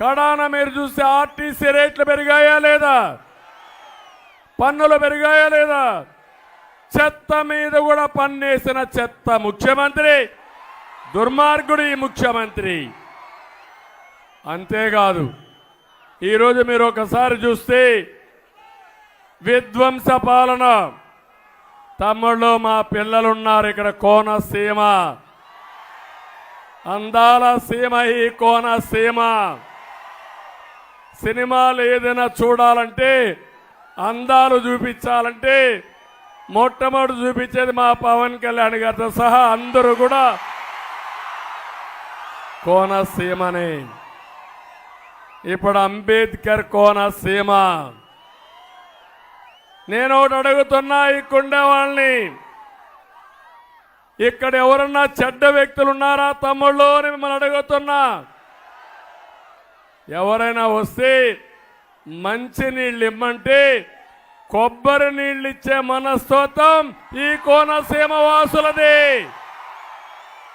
కడాన మీరు చూస్తే ఆర్టీసీ రేట్లు పెరిగాయా లేదా? పన్నులు పెరిగాయా లేదా? చెత్త మీద కూడా పన్నేసిన చెత్త ముఖ్యమంత్రి దుర్మార్గుడు ఈ ముఖ్యమంత్రి. అంతేకాదు ఈరోజు మీరు ఒకసారి చూస్తే విధ్వంస పాలన. తమ్ముళ్ళు మా పిల్లలున్నారు ఇక్కడ కోనసీమ. అందాల సీమ ఈ కోనసీమ. సినిమాలు ఏదైనా చూడాలంటే అందాలు చూపించాలంటే మొట్టమొదటి చూపించేది మా పవన్ కళ్యాణ్ గారితో సహా అందరూ కూడా కోనసీమని. ఇప్పుడు అంబేద్కర్ కోనసీమ. నేను ఒకటి అడుగుతున్నా ఇక్కడే వాళ్ళని. ఇక్కడ ఎవరన్నా చెడ్డ వ్యక్తులు ఉన్నారా తమ్ముళ్ళు అని మిమ్మల్ని అడుగుతున్నా. ఎవరైనా వస్తే మంచి నీళ్ళు ఇమ్మంటే కొబ్బరి నీళ్ళు ఇచ్చే ఈ కోనసీమ వాసులదే.